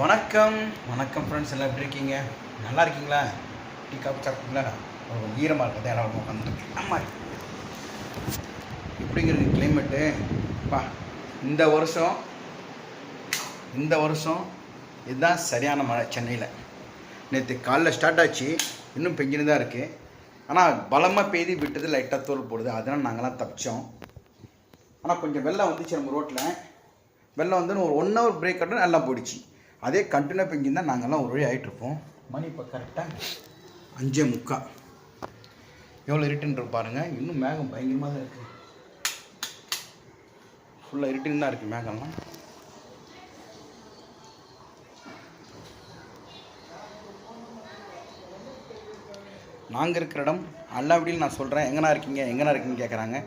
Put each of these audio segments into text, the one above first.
வணக்கம். வணக்கம் ஃப்ரெண்ட்ஸ் எல்லாம் எப்படி இருக்கீங்க? நல்லா இருக்கீங்களா? டீ காஃபி சாப்பிட்டீங்களா? ஒரு ஈரமாக இருக்குது யாராவது உட்காந்துருக்கு ஆமாம் இப்படிங்கிறது கிளைமேட்டு பா இந்த வருஷம் இந்த வருஷம் இதுதான் சரியான மழை சென்னையில். நேற்று காலைல ஸ்டார்ட் ஆச்சு. இன்னும் பெஞ்சின்னு தான் இருக்குது ஆனால் பலமாக பெய்து விட்டது லைட்டாக தூள் போடுது. அதனால் நாங்களாம் தப்பிச்சோம். ஆனால் கொஞ்சம் வெள்ளம் வந்துச்சு நம்ம ரோட்டில் வெள்ளம் வந்து ஒரு ஒன் ஹவர் பிரேக் கட்டும் நல்லா போயிடுச்சு. அதே கண்டினியூ பெஞ்சிருந்தா நாங்கள்லாம் ஒரு வழி ஆகிட்ருப்போம் மணி இப்போ கரெக்டாக அஞ்சே முக்கா. எவ்வளோ இருட்டுன்னு பாருங்க. இன்னும் மேகம் பயங்கரமாக தான் இருக்குது ஃபுல்லாக இருட்டுன்னு தான் இருக்குது மேகம்லாம். நாங்கள் இருக்கிற இடம் அல்லாவிடியில் நான் சொல்கிறேன் எங்கனா இருக்கீங்க? எங்கனா இருக்கீங்கன்னு கேட்குறாங்க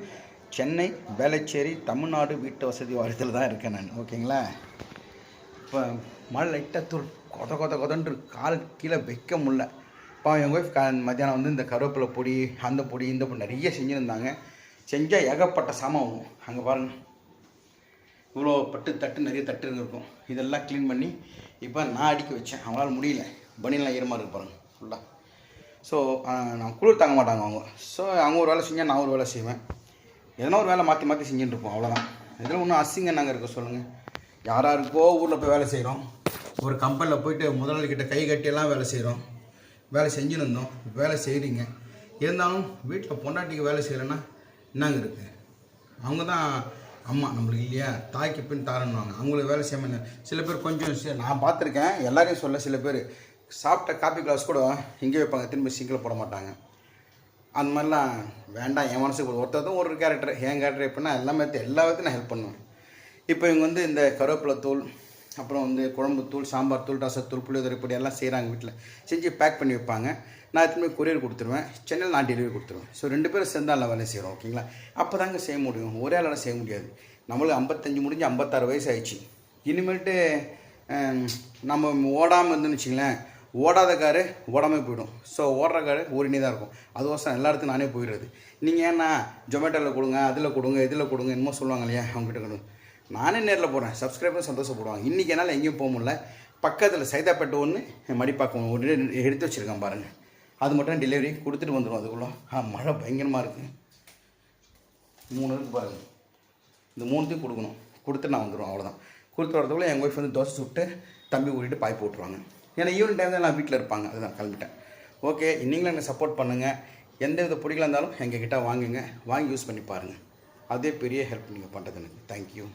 சென்னை வேளச்சேரி தமிழ்நாடு வீட்டு வசதி வாரியத்தில் தான் இருக்கேன் நான். ஓகேங்களா? இப்போ மழை லைட்டாக தூள் கொத கொத கொதன்று கால் கீழே வைக்க முடில இப்போ எங்கள் ஒய்ஃப் க மத்தியானம் வந்து இந்த கருவேப்பிலை பொடி அந்த பொடி இந்த பொடி நிறைய செஞ்சுருந்தாங்க. செஞ்சால் ஏகப்பட்ட சமம் அங்கே பாருங்கள் இவ்வளோ பட்டு தட்டு நிறைய தட்டு இருந்திருக்கும். இதெல்லாம் க்ளீன் பண்ணி இப்போ நான் அடிக்க வச்சேன். அவங்களால் முடியல. பனியெல்லாம் ஈரமாக இருக்கு பாருங்க. ஃபுல்லாக ஸோ நான் குளிர் தாங்க மாட்டாங்க அவங்க. ஸோ அவங்க ஒரு வேலை செஞ்சால் நான் ஒரு வேலை செய்வேன். எதனா ஒரு வேலை மாற்றி மாற்றி செஞ்சுட்டு இருப்போம். அவ்வளோதான் இதில் ஒன்றும் அசிங்க நாங்கள் இருக்க சொல்லுங்கள் யாராருக்கோ ஊரில் போய் வேலை செய்கிறோம் ஒரு கம்பெனியில் போயிட்டு முதலாளிகிட்ட கை கட்டியெல்லாம் வேலை செய்கிறோம் வேலை செஞ்சுன்னு இருந்தோம் வேலை செய்கிறீங்க இருந்தாலும் வீட்டில் பொண்டாட்டிக்கு வேலை செய்கிறேன்னா என்னங்க இருக்குது அவங்க தான் அம்மா நம்மளுக்கு இல்லையா? தாய்க்கு பின் தாரணுவாங்க அவங்களுக்கு வேலை செய்யாமல் சில பேர் கொஞ்சம் நான் பார்த்துருக்கேன். எல்லாரையும் சொல்ல சில பேர் சாப்பிட்ட காப்பி கிளாஸ் கூட இங்கே வைப்பாங்க. திரும்பி சிங்கில் போட மாட்டாங்க. அந்த மாதிரிலாம் வேண்டாம். என் மனசுக்கு ஒரு தான் ஒரு கேரக்டர் என் கேரக்டர் எப்படின்னா எல்லாமே எல்லா விதத்தையும் நான் ஹெல்ப் பண்ணுவேன். இப்போ இவங்க வந்து இந்த கருவேப்பிலை தூள் அப்புறம் வந்து குழம்பு தூள் சாம்பார் தூள் ரசத்தூள் புளியோதரை பொடி எல்லாம் செய்கிறாங்க வீட்டில் செஞ்சு பேக் பண்ணி வைப்பாங்க. நான் எத்தனை கொரியர் கொடுத்துருவேன். சென்னையில் நான் டெலிவரி கொடுத்துருவேன். ஸோ ரெண்டு பேரும் சேர்ந்து நல்லா வேலை செய்கிறோம் ஓகேங்களா அப்போ தாங்க செய்ய முடியும். ஒரே ஆளால் செய்ய முடியாது. நம்மளுக்கு ஐம்பத்தஞ்சு முடிஞ்சு ஐம்பத்தாறு வயசு ஆயிடுச்சு. இனிமேல்ட்டு நம்ம ஓடாமல் இருந்துன்னு வச்சுங்களேன் ஓடாத காரு ஓடாமல் போயிடும். ஸோ ஓடுற காரு ஓடினே தான் இருக்கும். அதுக்கோசரம் எல்லா இடத்துக்கும் நானே போயிடுறது. நீங்கள் ஏன்னா ஜொமேட்டோவில் கொடுங்க அதில் கொடுங்க இதில் கொடுங்க என்னமோ சொல்லுவாங்க இல்லையா அவங்ககிட்ட கொடுங்க நானே நேரில் போகிறேன் சப்ஸ்கிரைபரும் சந்தோஷப்படுவாங்க. இன்றைக்கி என்னால் எங்கேயும் போக முடியல. பக்கத்தில் சைதாப்பேட்டை ஒன்று மடிப்பாக்கம் ஒன்று எடுத்து வச்சுருக்கேன் பாருங்கள் அது மட்டும் டெலிவரி கொடுத்துட்டு வந்துடும் அதுக்குள்ளே. ஆ மழை பயங்கரமாக இருக்குது மூணு இருக்குது பாருங்கள் இந்த மூணுத்தையும் கொடுக்கணும். கொடுத்து நான் வந்துடுவோம் அவ்வளோதான் கொடுத்து வரதுக்குள்ளே எங்கள் ஒய்ஃப் வந்து தோசை சுட்டு தம்பி ஊட்டிட்டு பாய் போட்டுருவாங்க. ஏன்னா ஈவினிங் டைம் தான் நான் வீட்டில் இருப்பாங்க. அதுதான் கிளம்பிட்டேன். ஓகே நீங்களும் எனக்கு சப்போர்ட் பண்ணுங்கள் எந்த வித பொடிகளாக இருந்தாலும் எங்கள் கிட்டே வாங்குங்க. வாங்கி யூஸ் பண்ணி பாருங்கள் அதே பெரிய ஹெல்ப் நீங்கள் பண்ணுறது எனக்கு. தேங்க்யூ